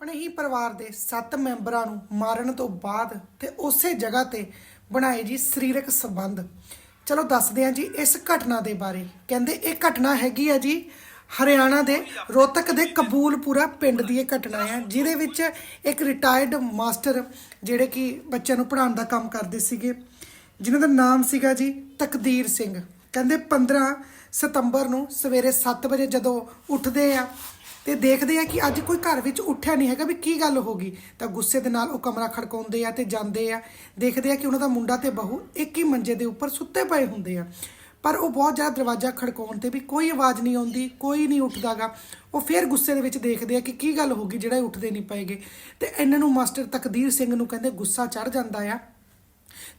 ਆਪਣੇ ਹੀ ਪਰਿਵਾਰ ਦੇ 7 ਮੈਂਬਰਾਂ ਨੂੰ ਮਾਰਨ ਤੋਂ ਬਾਅਦ ਤੇ ਉਸੇ ਜਗ੍ਹਾ ਤੇ ਬਣਾਏ ਜੀ ਸਰੀਰਕ ਸੰਬੰਧ। ਚਲੋ ਦੱਸਦੇ ਹਾਂ ਜੀ ਇਸ ਘਟਨਾ ਦੇ ਬਾਰੇ। ਕਹਿੰਦੇ ਇਹ ਘਟਨਾ ਹੈਗੀ ਆ ਜੀ ਹਰਿਆਣਾ ਦੇ ਰੋਹਤਕ ਦੇ ਕਬੂਲਪੁਰਾ ਪਿੰਡ ਦੀ ਇਹ ਘਟਨਾ ਹੈ ਜਿਹਦੇ ਵਿੱਚ ਇੱਕ ਰਿਟਾਇਰਡ ਮਾਸਟਰ ਜਿਹੜੇ ਕਿ ਬੱਚਿਆਂ ਨੂੰ ਪੜ੍ਹਾਉਣ ਦਾ ਕੰਮ ਕਰਦੇ ਸੀਗੇ ਜਿਨ੍ਹਾਂ ਦਾ ਨਾਮ ਸੀਗਾ ਜੀ ਤਕਦੀਰ ਸਿੰਘ। ਕਹਿੰਦੇ 15 ਸਤੰਬਰ ਨੂੰ ਸਵੇਰੇ 7 ਵਜੇ ਜਦੋਂ ਉੱਠਦੇ ਆ ਤੇ ਦੇਖਦੇ ਆ ਕਿ ਅੱਜ ਕੋਈ ਘਰ ਵਿੱਚ ਉੱਠਿਆ ਨਹੀਂ ਹੈਗਾ ਵੀ ਕੀ ਗੱਲ ਹੋ ਗਈ। ਤਾਂ ਗੁੱਸੇ ਦੇ ਨਾਲ ਉਹ ਕਮਰਾ ਖੜਕਾਉਂਦੇ ਆ ਤੇ ਜਾਂਦੇ ਆ। ਦੇਖਦੇ ਆ ਕਿ ਉਹਨਾਂ ਦਾ ਮੁੰਡਾ ਤੇ ਬਹੂ ਇੱਕ ਹੀ ਮੰਜੇ ਦੇ ਉੱਪਰ ਸੁੱਤੇ ਪਏ ਹੁੰਦੇ ਆ। ਪਰ ਉਹ ਬਹੁਤ ਜ਼ਿਆਦਾ ਦਰਵਾਜ਼ਾ ਖੜਕਾਉਣ ਤੇ ਵੀ ਕੋਈ ਆਵਾਜ਼ ਨਹੀਂ ਆਉਂਦੀ, ਕੋਈ ਨਹੀਂ ਉੱਠਦਾਗਾ। ਉਹ ਫਿਰ ਗੁੱਸੇ ਦੇ ਵਿੱਚ ਦੇਖਦੇ ਆ ਕਿ ਕੀ ਗੱਲ ਹੋ ਗਈ, ਜਿਹੜਾ ਉੱਠਦੇ ਨਹੀਂ ਪਏਗੇ। ਤੇ ਇਹਨਾਂ ਨੂੰ ਮਾਸਟਰ ਤਕਦੀਰ ਸਿੰਘ ਨੂੰ ਕਹਿੰਦੇ ਗੁੱਸਾ ਚੜ ਜਾਂਦਾ ਆ।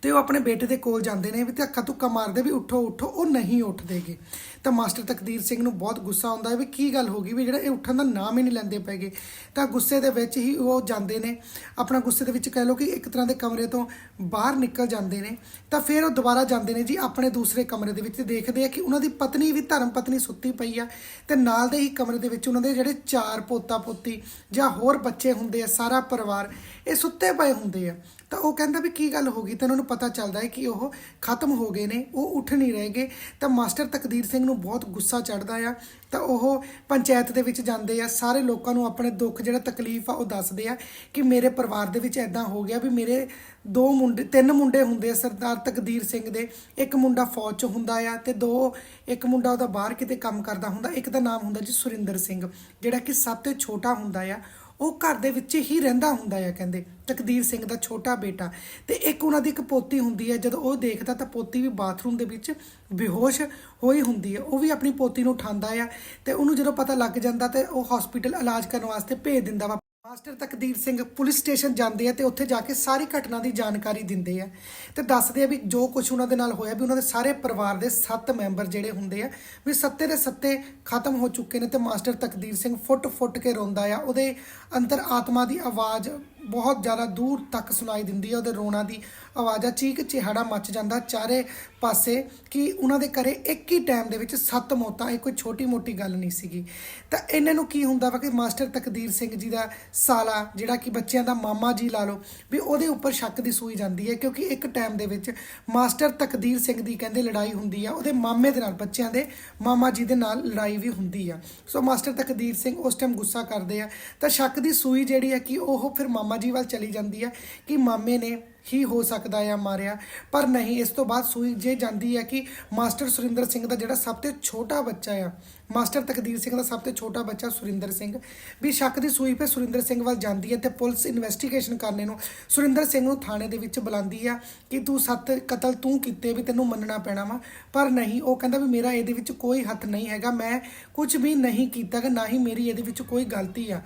ਤੇ ਉਹ ਆਪਣੇ ਬੇਟੇ ਦੇ ਕੋਲ ਜਾਂਦੇ ਨੇ ਵੀ ਧੱਕਾ ਧੁੱਕਾ ਮਾਰਦੇ ਵੀ ਉੱਠੋ ਉੱਠੋ, ਉਹ ਨਹੀਂ ਉੱਠਦੇਗੇ। ਤਾਂ ਮਾਸਟਰ ਤਕਦੀਰ ਸਿੰਘ ਨੂੰ ਬਹੁਤ ਗੁੱਸਾ ਆਉਂਦਾ ਹੈ ਵੀ ਕੀ ਗੱਲ ਹੋ ਗਈ ਵੀ ਜਿਹੜਾ ਇਹ ਉੱਠਣ ਦਾ ਨਾਮ ਹੀ ਨਹੀਂ ਲੈਂਦੇ ਪਏਗੇ। ਤਾਂ ਗੁੱਸੇ ਦੇ ਵਿੱਚ ਹੀ ਉਹ ਜਾਂਦੇ ਨੇ। ਆਪਣਾ ਗੁੱਸੇ ਦੇ ਵਿੱਚ ਕਹਿ ਲਓ ਕਿ ਇੱਕ ਤਰ੍ਹਾਂ ਦੇ ਕਮਰੇ ਤੋਂ ਬਾਹਰ ਨਿਕਲ ਜਾਂਦੇ ਨੇ। ਤਾਂ ਫਿਰ ਉਹ ਦੁਬਾਰਾ ਜਾਂਦੇ ਨੇ ਜੀ ਆਪਣੇ ਦੂਸਰੇ ਕਮਰੇ ਦੇ ਵਿੱਚ ਦੇਖਦੇ ਆ ਕਿ ਉਹਨਾਂ ਦੀ ਪਤਨੀ ਵੀ ਧਰਮ ਪਤਨੀ ਸੁੱਤੀ ਪਈ ਆ ਤੇ ਨਾਲ ਦੇ ਹੀ ਕਮਰੇ ਦੇ ਵਿੱਚ ਉਹਨਾਂ ਦੇ ਜਿਹੜੇ ਚਾਰ ਪੋਤਾ ਪੋਤੀ ਜਾਂ ਹੋਰ ਬੱਚੇ ਹੁੰਦੇ ਆ, ਸਾਰਾ ਪਰਿਵਾਰ ਇਹ ਸੁੱਤੇ ਪਏ ਹੁੰਦੇ ਆ। ਤਾਂ ਉਹ ਕਹਿੰਦਾ ਵੀ ਕੀ ਗੱਲ ਹੋ ਗਈ? ਤੇ ਉਹਨਾਂ ਨੂੰ ਪਤਾ ਚੱਲਦਾ ਹੈ ਕਿ ਉਹ ਖਤਮ ਹੋ ਗਏ ਨੇ, ਉਹ ਉੱਠ ਨਹੀਂ ਰਹੇਗੇ ਤਾਂ ਮਾਸਟਰ ਤਕਦੀਰ ਸਿੰਘ ਨੂੰ ਬਹੁਤ ਗੁੱਸਾ ਚੜਦਾ ਆ, ਤਾਂ ਉਹ ਪੰਚਾਇਤ ਦੇ ਵਿੱਚ ਜਾਂਦੇ ਆ, ਸਾਰੇ ਲੋਕਾਂ ਨੂੰ ਆਪਣੇ ਦੁੱਖ ਜਿਹੜਾ ਤਕਲੀਫ ਆ ਉਹ ਦੱਸਦੇ ਆ ਕਿ ਮੇਰੇ ਪਰਿਵਾਰ ਦੇ ਵਿੱਚ ਐਦਾਂ ਹੋ ਗਿਆ ਵੀ ਮੇਰੇ ਦੋ ਮੁੰਡੇ, ਤਿੰਨ ਮੁੰਡੇ ਹੁੰਦੇ ਆ ਸਰਦਾਰ ਤਕਦੀਰ ਸਿੰਘ ਦੇ, ਇੱਕ ਮੁੰਡਾ ਫੌਜ 'ਚ ਹੁੰਦਾ ਆ ਤੇ ਦੋ, ਇੱਕ ਮੁੰਡਾ ਉਹਦਾ ਬਾਹਰ ਕਿਤੇ ਕੰਮ ਕਰਦਾ ਹੁੰਦਾ, ਇੱਕ ਦਾ ਨਾਮ ਹੁੰਦਾ ਜੀ ਸੁਰਿੰਦਰ ਸਿੰਘ, ਜਿਹੜਾ ਕਿ ਸਭ ਤੋਂ ਛੋਟਾ ਹੁੰਦਾ ਆ ਉਹ ਘਰ ਦੇ ਵਿੱਚ ਹੀ ਰਹਿੰਦਾ ਹੁੰਦਾ ਆ ਕਹਿੰਦੇ। ਤਕਦੀਰ ਸਿੰਘ ਦਾ ਛੋਟਾ ਬੇਟਾ। ਤੇ ਇੱਕ ਉਹਨਾਂ ਦੀ ਇੱਕ ਪੋਤੀ ਹੁੰਦੀ ਹੈ ਜਦੋਂ ਉਹ ਦੇਖਦਾ ਤਾਂ ਪੋਤੀ ਵੀ ਬਾਥਰੂਮ ਦੇ ਵਿੱਚ ਬੇਹੋਸ਼ ਹੋਈ ਹੁੰਦੀ ਹੈ ਉਹ ਵੀ ਆਪਣੀ ਪੋਤੀ ਨੂੰ ਉਠਾਉਂਦਾ ਆ ਤੇ ਉਹਨੂੰ ਜਦੋਂ ਪਤਾ ਲੱਗ ਜਾਂਦਾ ਤੇ ਉਹ ਹਸਪੀਟਲ ਇਲਾਜ ਕਰਨ ਵਾਸਤੇ ਭੇਜ ਦਿੰਦਾ ਵਾ। ਮਾਸਟਰ ਤਕਦੀਰ ਸਿੰਘ ਪੁਲਿਸ ਸਟੇਸ਼ਨ ਜਾਂਦੇ ਆ ਤੇ ਉੱਥੇ ਜਾ ਕੇ ਸਾਰੀ ਘਟਨਾ ਦੀ ਜਾਣਕਾਰੀ ਦਿੰਦੇ ਆ ਤੇ ਦੱਸਦੇ ਆ ਵੀ ਜੋ ਕੁਝ ਉਹਨਾਂ ਦੇ ਨਾਲ ਹੋਇਆ ਵੀ ਉਹਨਾਂ ਦੇ ਸਾਰੇ ਪਰਿਵਾਰ ਦੇ 7 ਮੈਂਬਰ ਜਿਹੜੇ ਹੁੰਦੇ ਆ ਵੀ ਸੱਤੇ ਦੇ ਸੱਤੇ ਖਤਮ ਹੋ ਚੁੱਕੇ ਨੇ ਤੇ ਮਾਸਟਰ ਤਕਦੀਰ ਸਿੰਘ ਫੁੱਟ-ਫੁੱਟ ਕੇ ਰੋਂਦਾ ਆ, ਉਹਦੇ ਅੰਦਰ ਆਤਮਾ ਦੀ ਆਵਾਜ਼ ਬਹੁਤ ਜ਼ਿਆਦਾ ਦੂਰ ਤੱਕ ਸੁਣਾਈ ਦਿੰਦੀ ਹੈ ਉਹਦੇ ਰੋਣਾ ਦੀ ਆਵਾਜ਼ਾਂ ਚੀਕ ਚਿਹਾੜਾ ਮੱਚ ਜਾਂਦਾ ਚਾਰੇ ਪਾਸੇ ਕਿ ਉਹਨਾਂ ਦੇ ਘਰੇ ਇੱਕ ਹੀ ਟਾਈਮ ਦੇ ਵਿੱਚ ਸੱਤ ਮੌਤਾਂ, ਇਹ ਕੋਈ ਛੋਟੀ ਮੋਟੀ ਗੱਲ ਨਹੀਂ ਸੀਗੀ। ਤਾਂ ਇਹਨਾਂ ਨੂੰ ਕੀ ਹੁੰਦਾ ਵਾ ਕਿ ਮਾਸਟਰ ਤਕਦੀਰ ਸਿੰਘ ਜੀ ਦਾ ਸਾਲਾ, ਜਿਹੜਾ ਕਿ ਬੱਚਿਆਂ ਦਾ ਮਾਮਾ ਜੀ ਲਾ ਲਓ, ਵੀ ਉਹਦੇ ਉੱਪਰ ਸ਼ੱਕ ਦੀ ਸੂਈ ਜਾਂਦੀ ਹੈ, ਕਿਉਂਕਿ ਇੱਕ ਟਾਈਮ ਦੇ ਵਿੱਚ ਮਾਸਟਰ ਤਕਦੀਰ ਸਿੰਘ ਦੀ ਕਹਿੰਦੇ ਲੜਾਈ ਹੁੰਦੀ ਆ, ਉਹਦੇ ਮਾਮੇ ਦੇ ਨਾਲ, ਬੱਚਿਆਂ ਦੇ ਮਾਮਾ ਜੀ ਦੇ ਨਾਲ ਲੜਾਈ ਵੀ ਹੁੰਦੀ ਆ। ਸੋ ਮਾਸਟਰ ਤਕਦੀਰ ਸਿੰਘ ਉਸ ਟਾਈਮ ਗੁੱਸਾ ਕਰਦੇ ਆ, ਤਾਂ ਸ਼ੱਕ ਦੀ ਸੂਈ ਜਿਹੜੀ ਹੈ ਕਿ ਉਹ ਫਿਰ ਮਾਮਾ ਜੀ ਵੱਲ ਚਲੀ ਜਾਂਦੀ ਹੈ ਕਿ ਮਾਮੇ ਨੇ ਹੀ ਹੋ ਸਕਦਾ ਆ ਮਾਰਿਆ। ਪਰ ਨਹੀਂ, ਇਸ ਤੋਂ ਬਾਅਦ ਸੂਈ ਜੇ ਜਾਂਦੀ ਹੈ ਕਿ ਮਾਸਟਰ ਸੁਰਿੰਦਰ ਸਿੰਘ ਦਾ ਜਿਹੜਾ ਸਭ ਤੋਂ ਛੋਟਾ ਬੱਚਾ ਆ, ਮਾਸਟਰ ਤਕਦੀਰ ਸਿੰਘ ਦਾ ਸਭ ਤੋਂ ਛੋਟਾ ਬੱਚਾ ਸੁਰਿੰਦਰ ਸਿੰਘ, ਵੀ ਸ਼ੱਕ ਦੀ ਸੂਈ 'ਤੇ ਸੁਰਿੰਦਰ ਸਿੰਘ ਵੱਲ ਜਾਂਦੀ ਹੈ ਤੇ ਪੁਲਿਸ ਇਨਵੈਸਟੀਗੇਸ਼ਨ ਕਰਨੇ ਨੂੰ ਸੁਰਿੰਦਰ ਸਿੰਘ ਨੂੰ ਥਾਣੇ ਦੇ ਵਿੱਚ ਬੁਲਾਉਂਦੀ ਆ ਕਿ ਤੂੰ ਸੱਤ ਕਤਲ ਤੂੰ ਕੀਤੇ ਵੀ ਤੈਨੂੰ ਮੰਨਣਾ ਪੈਣਾ ਵਾ। ਪਰ ਨਹੀਂ, ਉਹ ਕਹਿੰਦਾ ਵੀ ਮੇਰਾ ਇਹਦੇ ਵਿੱਚ ਕੋਈ ਹੱਥ ਨਹੀਂ ਹੈਗਾ, ਮੈਂ ਕੁਝ ਵੀ ਨਹੀਂ ਕੀਤਾ ਕਿ ਨਾ ਹੀ ਮੇਰੀ ਇਹਦੇ ਵਿੱਚ ਕੋਈ ਗਲਤੀ ਆ।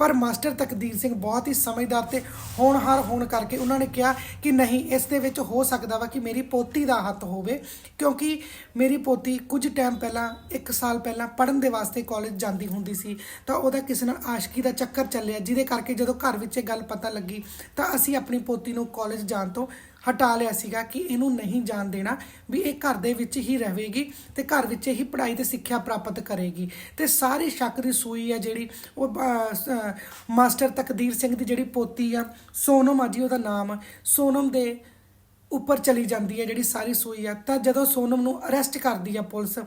ਪਰ ਮਾਸਟਰ ਤਕਦੀਰ ਸਿੰਘ ਬਹੁਤ ਹੀ ਸਮਝਦਾਰ ਤੇ ਹੋਣਹਾਰ ਹੋਣ ਕਰਕੇ ਉਹਨਾਂ ਨੇ ਕਿਹਾ ਕਿ ਨਹੀਂ, ਇਸ ਦੇ ਵਿੱਚ ਹੋ ਸਕਦਾ ਵਾ ਕਿ ਮੇਰੀ ਪੋਤੀ ਦਾ ਹੱਥ ਹੋਵੇ, ਕਿਉਂਕਿ ਮੇਰੀ ਪੋਤੀ ਕੁਝ ਟਾਈਮ ਪਹਿਲਾਂ 1 ਸਾਲ ਪਹਿਲਾਂ ਪੜਨ ਦੇ ਵਾਸਤੇ ਕਾਲਜ ਜਾਂਦੀ ਹੁੰਦੀ ਸੀ, ਤਾਂ ਉਹਦਾ ਕਿਸੇ ਨਾਲ ਆਸ਼ਕੀ ਦਾ ਚੱਕਰ ਚੱਲਿਆ, ਜਿਹਦੇ ਕਰਕੇ ਜਦੋਂ ਘਰ ਵਿੱਚ ਇਹ ਗੱਲ ਪਤਾ ਲੱਗੀ, ਤਾਂ ਅਸੀਂ ਆਪਣੀ ਪੋਤੀ ਨੂੰ ਕਾਲਜ ਜਾਣ ਤੋਂ ਹਟਾ ਲਿਆ ਸੀਗਾ ਕਿ ਇਹਨੂੰ ਨਹੀਂ ਜਾਣ ਦੇਣਾ ਵੀ ਇਹ ਘਰ ਦੇ ਵਿੱਚ ਹੀ ਰਹੇਗੀ ਤੇ ਘਰ ਵਿੱਚ ਹੀ ਪੜ੍ਹਾਈ ਤੇ ਸਿੱਖਿਆ ਪ੍ਰਾਪਤ ਕਰੇਗੀ। ਤੇ ਸਾਰੀ ਸ਼ੱਕ ਦੀ ਸੂਈ ਹੈ ਜਿਹੜੀ ਉਹ ਮਾਸਟਰ ਤਕਦੀਰ ਸਿੰਘ ਦੀ ਜਿਹੜੀ ਪੋਤੀ ਆ, ਸੋਨਮ ਆ ਜੀ ਉਹਦਾ ਨਾਮ, ਸੋਨਮ ਦੇ ਉੱਪਰ ਚਲੀ ਜਾਂਦੀ ਹੈ ਜਿਹੜੀ ਸਾਰੀ ਸੂਈ ਆ। ਤਾਂ ਜਦੋਂ ਸੋਨਮ ਨੂੰ ਅਰੈਸਟ ਕਰਦੀ ਆ ਪੁਲਿਸ,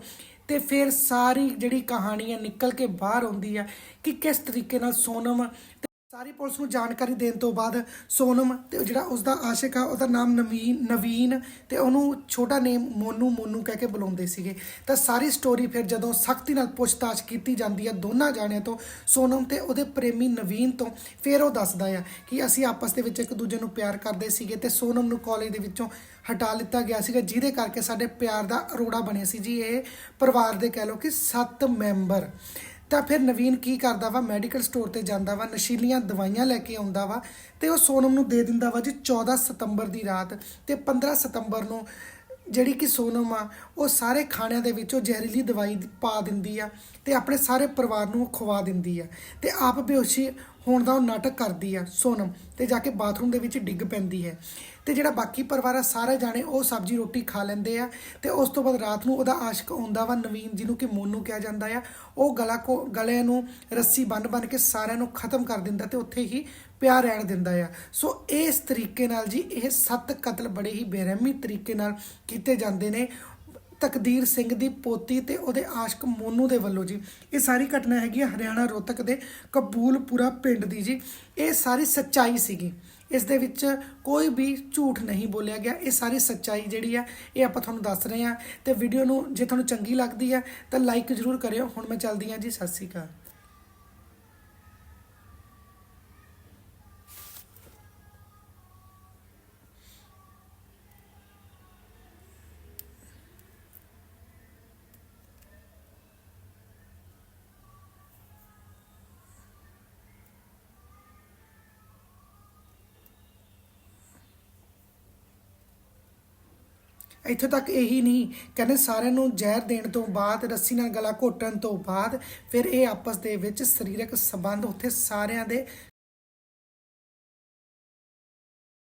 ਤੇ ਫਿਰ ਸਾਰੀ ਜਿਹੜੀ ਕਹਾਣੀ ਹੈ ਨਿਕਲ ਕੇ ਬਾਹਰ ਆਉਂਦੀ ਆ ਕਿ ਕਿਸ ਤਰੀਕੇ ਨਾਲ ਸੋਨਮ ਤੇ ਸਾਰੀ ਪੁਲਿਸ ਨੂੰ ਜਾਣਕਾਰੀ ਦੇਣ ਤੋਂ ਬਾਅਦ ਸੋਨਮ ਤੇ ਉਹ ਜਿਹੜਾ ਉਸਦਾ ਆਸ਼ਿਕ ਆ, ਉਹਦਾ ਨਾਮ ਨਵੀਨ ਨਵੀਨ ਤੇ ਉਹਨੂੰ ਛੋਟਾ ਨੇਮ ਮੋਨੂ ਮੋਨੂ ਕਹਿ ਕੇ ਬੁਲਾਉਂਦੇ ਸੀਗੇ। ਤਾਂ ਸਾਰੀ ਸਟੋਰੀ ਫਿਰ ਜਦੋਂ ਸਖਤੀ ਨਾਲ ਪੁੱਛਤਾਛ ਕੀਤੀ ਜਾਂਦੀ ਆ ਦੋਨਾਂ ਜਾਣਿਆਂ ਤੋਂ, ਸੋਨਮ ਤੇ ਉਹਦੇ ਪ੍ਰੇਮੀ ਨਵੀਨ ਤੋਂ, ਫਿਰ ਉਹ ਦੱਸਦਾ ਆ ਕਿ ਅਸੀਂ ਆਪਸ ਦੇ ਵਿੱਚ ਇੱਕ ਦੂਜੇ ਨੂੰ ਪਿਆਰ ਕਰਦੇ ਸੀਗੇ ਤੇ ਸੋਨਮ ਨੂੰ ਕਾਲਜ ਦੇ ਵਿੱਚੋਂ ਹਟਾ ਲਿੱਤਾ ਗਿਆ ਸੀਗਾ, ਜਿਹਦੇ ਕਰਕੇ ਸਾਡੇ ਪਿਆਰ ਦਾ ਅਰੋੜਾ ਬਣਿਆ ਸੀ ਜੀ ਇਹ ਪਰਿਵਾਰ ਦੇ ਕਹਿ ਲਓ ਕਿ 7 ਮੈਂਬਰ। ਤਾਂ ਫਿਰ ਨਵੀਨ ਕੀ ਕਰਦਾ ਵਾ? ਮੈਡੀਕਲ ਸਟੋਰ ਤੇ ਜਾਂਦਾ ਵਾ, ਨਸ਼ੀਲੀਆਂ ਦਵਾਈਆਂ ਲੈ ਕੇ ਆਉਂਦਾ ਵਾ ਤੇ ਉਹ ਸੋਨਮ ਨੂੰ ਦੇ ਦਿੰਦਾ ਵਾ ਜੀ 14 ਸਤੰਬਰ ਦੀ ਰਾਤ ਤੇ 15 ਸਤੰਬਰ ਨੂੰ ਜਿਹੜੀ ਕਿ ਸੋਨਮ ਆ, ਉਹ ਸਾਰੇ ਖਾਣਿਆਂ ਦੇ ਵਿੱਚ ਉਹ ਜ਼ਹਿਰੀਲੀ ਦਵਾਈ ਪਾ ਦਿੰਦੀ ਆ ਤੇ ਆਪਣੇ ਸਾਰੇ ਪਰਿਵਾਰ ਨੂੰ ਖਵਾ ਦਿੰਦੀ ਆ ਤੇ ਆਪ ਬੇਹੋਸ਼ੀ ਹੋਣ ਦਾ ਉਹ ਨਾਟਕ ਕਰਦੀ ਆ, ਸੋਨਮ। ਤੇ ਜਾ ਕੇ ਬਾਥਰੂਮ ਦੇ ਵਿੱਚ ਡਿੱਗ ਪੈਂਦੀ ਹੈ। ਤੇ ਜਿਹੜਾ ਬਾਕੀ ਪਰਿਵਾਰ ਆ, ਸਾਰੇ ਜਾਣੇ ਉਹ ਸਬਜ਼ੀ ਰੋਟੀ ਖਾ ਲੈਂਦੇ ਆ। ਤੇ ਉਸ ਤੋਂ ਬਾਅਦ ਰਾਤ ਨੂੰ ਉਹਦਾ ਆਸ਼ਕ ਆਉਂਦਾ ਵਾ, ਨਵੀਨ ਜਿਹਨੂੰ ਕਿ ਮੋਨੂ ਕਿਹਾ ਜਾਂਦਾ ਆ। ਉਹ ਗਲਾ ਕੋ, ਗਲਿਆਂ ਨੂੰ ਰੱਸੀ ਬੰਨ ਬੰਨ ਕੇ ਸਾਰਿਆਂ ਨੂੰ ਖਤਮ ਕਰ ਦਿੰਦਾ ਤੇ ਉੱਥੇ ਹੀ ਪਿਆ ਰਹਿਣ ਦਿੰਦਾ ਆ। ਸੋ ਇਸ ਤਰੀਕੇ ਨਾਲ ਜੀ, ਇਹ ਸੱਤ ਕਤਲ ਬੜੇ ਹੀ ਬੇਰਹਿਮੀ ਤਰੀਕੇ ਨਾਲ ਕੀਤੇ ਜਾਂਦੇ ਨੇ। ਤਕਦੀਰ ਸਿੰਘ ਦੀ ਪੋਤੀ ਤੇ ਉਹਦੇ ਆਸ਼ਕ ਮੋਨੂ ਦੇ ਵੱਲੋਂ ਜੀ। ਇਹ ਸਾਰੀ ਘਟਨਾ ਹੈਗੀ ਹੈ ਹਰਿਆਣਾ ਰੋਹਤਕ ਦੇ ਕਬੂਲਪੁਰਾ ਪਿੰਡ ਦੀ ਜੀ। ਇਹ ਸਾਰੀ ਸੱਚਾਈ ਸੀਗੀ। ਇਸ ਦੇ ਵਿੱਚ ਕੋਈ ਵੀ ਝੂਠ ਨਹੀਂ ਬੋਲਿਆ ਗਿਆ। ਇਹ ਸਾਰੀ ਸੱਚਾਈ ਜਿਹੜੀ ਆ, ਇਹ ਆਪਾਂ ਤੁਹਾਨੂੰ ਦੱਸ ਰਹੇ ਹਾਂ ਤੇ ਵੀਡੀਓ ਨੂੰ ਜੇ ਤੁਹਾਨੂੰ ਚੰਗੀ ਲੱਗਦੀ ਹੈ ਤਾਂ ਲਾਈਕ ਜ਼ਰੂਰ ਕਰਿਓ। ਹੁਣ ਮੈਂ ਚੱਲਦੀ ਹਾਂ ਜੀ। ਸਤਿ ਸ਼੍ਰੀ ਅਕਾਲ। ਇੱਥੇ ਤੱਕ ਇਹੀ ਨਹੀਂ। ਕਹਿੰਦੇ ਸਾਰਿਆਂ ਨੂੰ ਜ਼ਹਿਰ ਦੇਣ ਤੋਂ ਬਾਅਦ, ਰੱਸੀ ਨਾਲ ਗਲਾ ਘੋਟਣ ਤੋਂ ਬਾਅਦ, ਫਿਰ ਇਹ ਆਪਸ ਦੇ ਵਿੱਚ ਸਰੀਰਕ ਸੰਬੰਧ ਉੱਥੇ ਸਾਰਿਆਂ ਦੇ